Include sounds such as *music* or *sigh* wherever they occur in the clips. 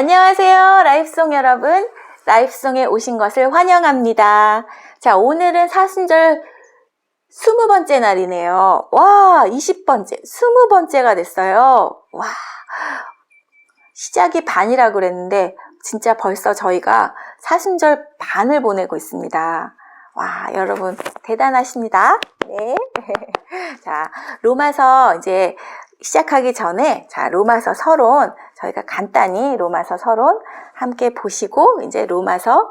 안녕하세요. 라이프송 여러분. 라이프송에 오신 것을 환영합니다. 자, 오늘은 사순절 20번째 날이네요. 와, 20번째, 20번째가 됐어요. 와, 시작이 반이라 그랬는데, 진짜 벌써 저희가 사순절 반을 보내고 있습니다. 와, 여러분, 대단하십니다. 네. *laughs* 자, 로마서 이제 시작하기 전에, 자, 로마서 서론, 저희가 간단히 로마서 서론 함께 보시고, 이제 로마서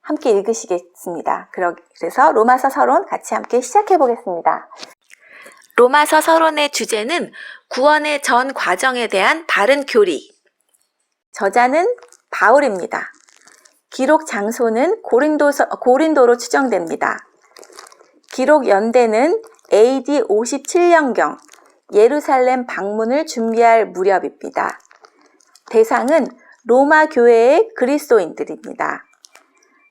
함께 읽으시겠습니다. 그래서 로마서 서론 같이 함께 시작해 보겠습니다. 로마서 서론의 주제는 구원의 전 과정에 대한 바른 교리. 저자는 바울입니다. 기록 장소는 고린도서, 고린도로 추정됩니다. 기록 연대는 AD 57년경 예루살렘 방문을 준비할 무렵입니다. 대상은 로마 교회의 그리스도인들입니다.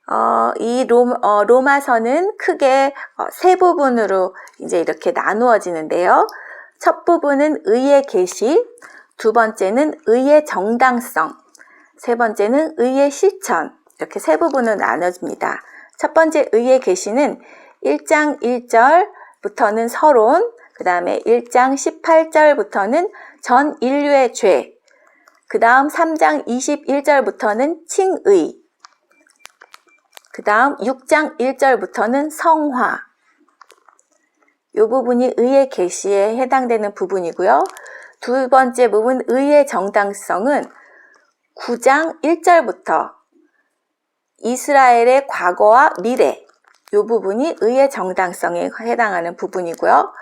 어, 이 로, 어, 로마서는 크게 어, 세 부분으로 이제 이렇게 나누어지는데요. 첫 부분은 의의 계시, 두 번째는 의의 정당성, 세 번째는 의의 실천, 이렇게 세 부분으로 나눠집니다. 첫 번째 의의 계시는 1장 1절부터는 서론, 그 다음에 1장 18절부터는 전 인류의 죄, 그 다음 3장 21절부터는 칭의, 그 다음 6장 1절부터는 성화. 이 부분이 의의 계시에 해당되는 부분이고요. 두 번째 부분 의의 정당성은 9장 1절부터 이스라엘의 과거와 미래 이 부분이 의의 정당성에 해당하는 부분이고요.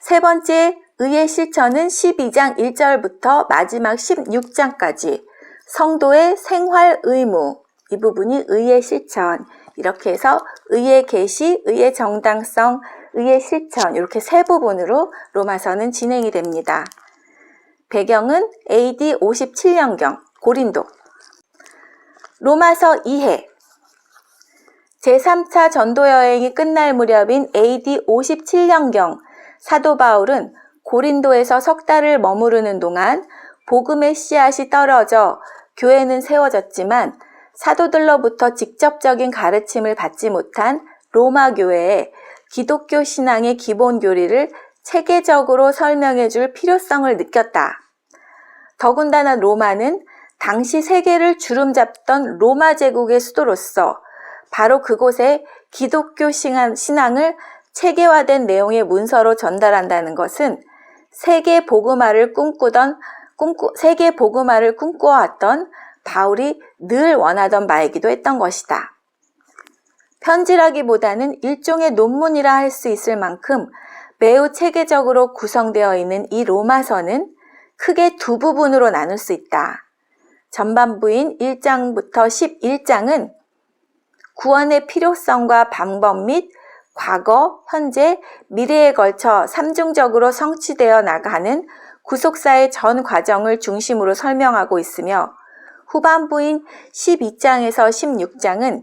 세 번째 의의 실천은 12장 1절부터 마지막 16장까지. 성도의 생활 의무 이 부분이 의의 실천. 이렇게 해서 의의 계시, 의의 정당성, 의의 실천 이렇게 세 부분으로 로마서는 진행이 됩니다. 배경은 AD 57년경 고린도. 로마서 2회 제3차 전도 여행이 끝날 무렵인 AD 57년경 사도 바울은 고린도에서 석 달을 머무르는 동안 복음의 씨앗이 떨어져 교회는 세워졌지만 사도들로부터 직접적인 가르침을 받지 못한 로마 교회에 기독교 신앙의 기본 교리를 체계적으로 설명해 줄 필요성을 느꼈다. 더군다나 로마는 당시 세계를 주름잡던 로마 제국의 수도로서 바로 그곳에 기독교 신앙- 신앙을 체계화된 내용의 문서로 전달한다는 것은 세계 복음화를 꿈꾸던 꿈꾸, 세계 복음화를 꿈꿔왔던 바울이 늘 원하던 바이기도 했던 것이다. 편지라기보다는 일종의 논문이라 할 수 있을 만큼 매우 체계적으로 구성되어 있는 이 로마서는 크게 두 부분으로 나눌 수 있다. 전반부인 1장부터 11장은 구원의 필요성과 방법 및 과거, 현재, 미래에 걸쳐 삼중적으로 성취되어 나가는 구속사의 전 과정을 중심으로 설명하고 있으며 후반부인 12장에서 16장은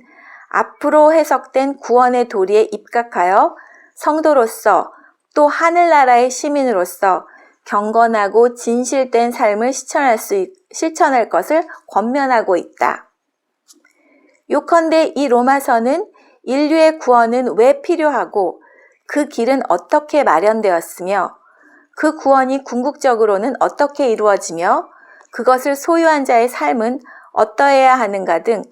앞으로 해석된 구원의 도리에 입각하여 성도로서 또 하늘나라의 시민으로서 경건하고 진실된 삶을 실천할 수 있- 실천할 것을 권면하고 있다. 요컨대 이 로마서는 인류의 구원은 왜 필요하고 그 길은 어떻게 마련되었으며 그 구원이 궁극적으로는 어떻게 이루어지며 그것을 소유한 자의 삶은 어떠해야 하는가 등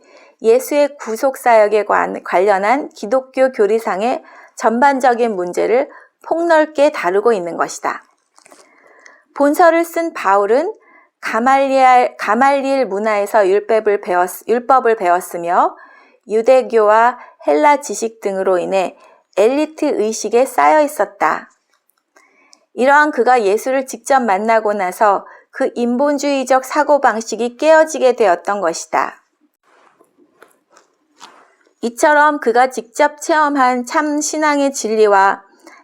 예수의 구속 사역에 관- 관련한 기독교 교리상의 전반적인 문제를 폭넓게 다루고 있는 것이다. 본서를 쓴 바울은 가말리엘, 가말리엘 문화에서 율법을, 배웠, 율법을 배웠으며 유대교와 헬라 지식 등으로 인해 엘리트 의식에 쌓여 있었다. 이러한 그가 예수를 직접 만나고 나서 그 인본주의적 사고방식이 깨어지게 되었던 것이다. 이처럼 그가 직접 체험한 참 신앙의 진리와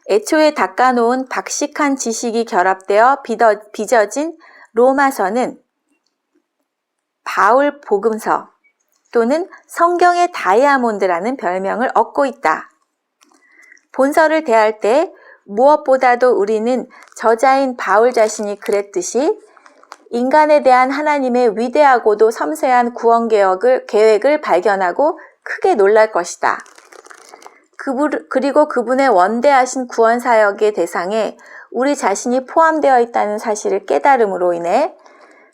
애초에 닦아놓은 박식한 지식이 결합되어 빚어, 빚어진 로마서는 바울 복음서 또는 성경의 다이아몬드라는 별명을 얻고 있다. 본서를 대할 때 무엇보다도 우리는 저자인 바울 자신이 그랬듯이 인간에 대한 하나님의 위대하고도 섬세한 구원 계획을, 계획을 발견하고 크게 놀랄 것이다. 그분, 그리고 그분의 원대하신 구원 사역의 대상에 우리 자신이 포함되어 있다는 사실을 깨달음으로 인해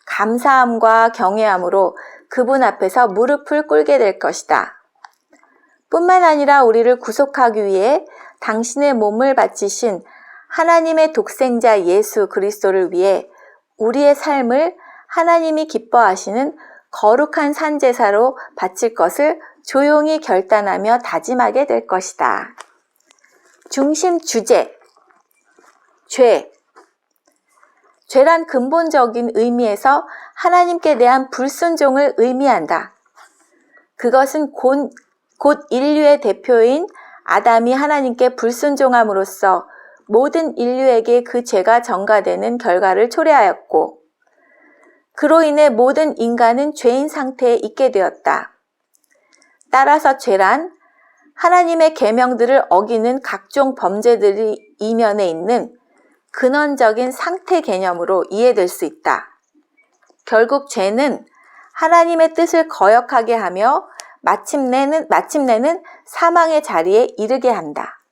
감사함과 경외함으로 그분 앞에서 무릎을 꿇게 될 것이다. 뿐만 아니라 우리를 구속하기 위해 당신의 몸을 바치신 하나님의 독생자 예수 그리스도를 위해 우리의 삶을 하나님이 기뻐하시는 거룩한 산제사로 바칠 것을 조용히 결단하며 다짐하게 될 것이다. 중심 주제. 죄. 죄란 근본적인 의미에서 하나님께 대한 불순종을 의미한다. 그것은 곧, 곧 인류의 대표인 아담이 하나님께 불순종함으로써 모든 인류에게 그 죄가 전가되는 결과를 초래하였고, 그로 인해 모든 인간은 죄인 상태에 있게 되었다. 따라서 죄란 하나님의 계명들을 어기는 각종 범죄들이 이면에 있는 근원적인 상태 개념으로 이해될 수 있다. 결국 죄는 하나님의 뜻을 거역하게 하며 마침내는, 마침내는 사망의 자리에 이르게 한다.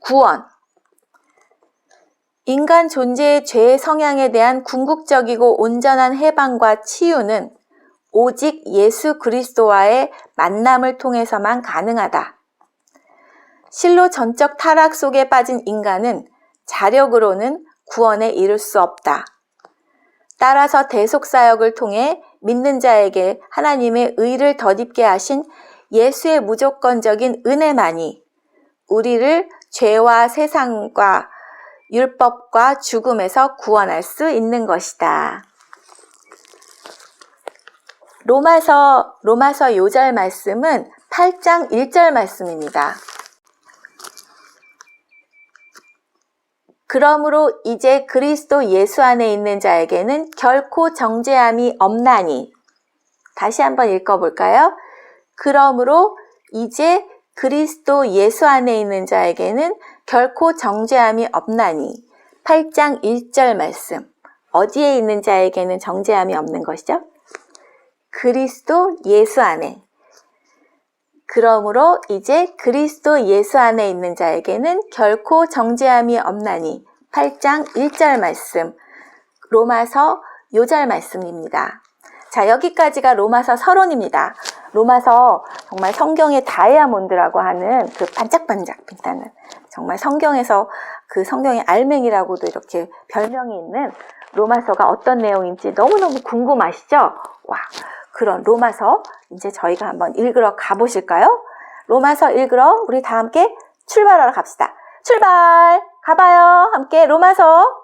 구원. 인간 존재의 죄의 성향에 대한 궁극적이고 온전한 해방과 치유는 오직 예수 그리스도와의 만남을 통해서만 가능하다. 실로 전적 타락 속에 빠진 인간은 자력으로는 구원에 이를 수 없다. 따라서 대속사역을 통해 믿는 자에게 하나님의 의를 덧입게 하신 예수의 무조건적인 은혜만이 우리를 죄와 세상과 율법과 죽음에서 구원할 수 있는 것이다. 로마서, 로마서 요절 말씀은 8장 1절 말씀입니다. 그러므로 이제 그리스도 예수 안에 있는 자에게는 결코 정죄함이 없나니. 다시 한번 읽어볼까요? 그러므로 이제 그리스도 예수 안에 있는 자에게는 결코 정죄함이 없나니. 8장 1절 말씀. 어디에 있는 자에게는 정죄함이 없는 것이죠? 그리스도 예수 안에. 그러므로 이제 그리스도 예수 안에 있는 자에게는 결코 정죄함이 없나니 8장 1절 말씀 로마서 요절 말씀입니다. 자, 여기까지가 로마서 서론입니다. 로마서 정말 성경의 다이아몬드라고 하는 그 반짝반짝 빛나는 정말 성경에서 그 성경의 알맹이라고도 이렇게 별명이 있는 로마서가 어떤 내용인지 너무너무 궁금하시죠? 와, 그런 로마서 이제 저희가 한번 읽으러 가보실까요? 로마서 읽으러 우리 다 함께 출발하러 갑시다. 출발! 가봐요. 함께 로마서